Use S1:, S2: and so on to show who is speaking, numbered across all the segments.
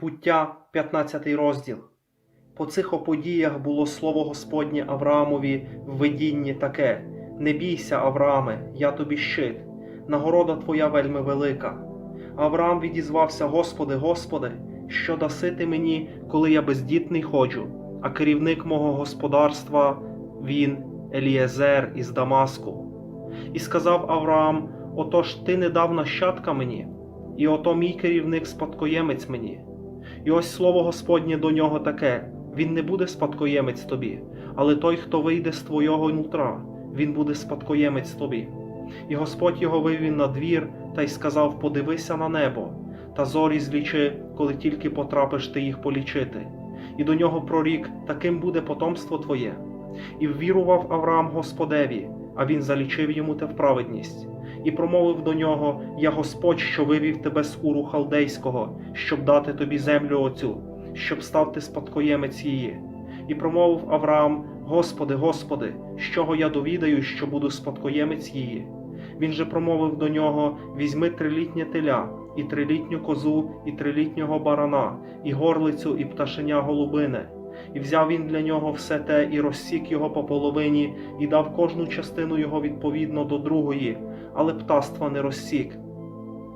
S1: Буття, 15 розділ. По цих оподіях було слово Господнє Авраамові в видінні таке: Не бійся, Аврааме, я тобі щит, нагорода твоя вельми велика. Авраам відізвався: Господи, Господи, що даси ти мені, коли я бездітний ходжу, а керівник мого господарства він Елієзер із Дамаску. І сказав Авраам: Отож ти не дав нащадка мені, і ото мій керівник спадкоємець мені. І ось слово Господнє до нього таке: він не буде спадкоємець тобі, але той, хто вийде з твого нутра, він буде спадкоємець тобі. І Господь його вивів на двір та й сказав: Подивися на небо, та зорі злічи, коли тільки потрапиш ти їх полічити. І до нього прорік, таким буде потомство твоє. І ввірував Авраам Господеві, а він залічив йому те в праведність, і промовив до нього: Я Господь, що вивів тебе з уру халдейського, щоб дати тобі землю оцю, щоб став ти спадкоємець її. І промовив Авраам: Господи, Господи, з чого я довідаю, що буду спадкоємець її? Він же промовив до нього: Візьми трилітнє теля, і трилітню козу, і трилітнього барана, і горлицю, і пташеня голубине. І взяв він для нього все те, і розсік його по половині, і дав кожну частину його відповідно до другої, але птаства не розсік.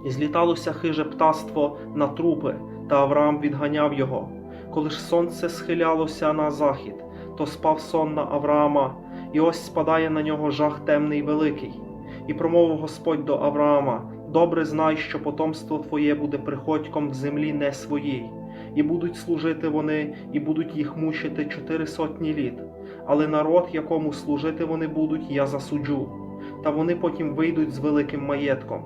S1: І зліталося хиже птаство на трупи, та Авраам відганяв його. Коли ж сонце схилялося на захід, то спав сон на Авраама, і ось спадає на нього жах темний великий. І промовив Господь до Авраама: Добре знай, що потомство твоє буде приходьком в землі не своїй, і будуть служити вони, і будуть їх мучити чотири сотні літ. Але народ, якому служити вони будуть, я засуджу, та вони потім вийдуть з великим маєтком.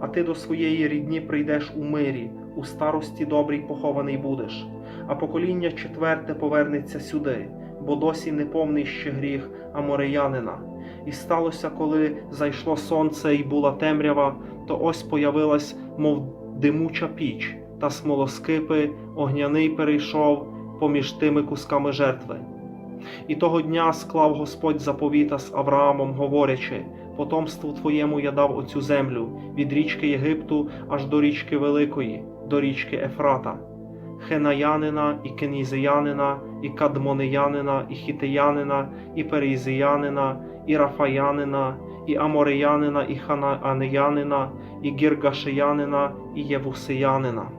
S1: А ти до своєї рідні прийдеш у мирі, у старості добрій похований будеш, а покоління четверте повернеться сюди, бо досі не повний ще гріх Амореянина. І сталося, коли зайшло сонце і була темрява, то ось появилась, мов димуча піч, та смолоскипи, огняний перейшов поміж тими кусками жертви. І того дня склав Господь заповіта з Авраамом, говорячи: Потомству твоєму я дав оцю землю від річки Єгипту аж до річки Великої, до річки Ефрата, Хенаянина, і кенізіянина, і Кадмонеянина, і Хітеянина, і Перейзіянина, і Рафаянина, і Амореянина, і Ханаанеянина, і Гіргашеянина, і Євусеянина.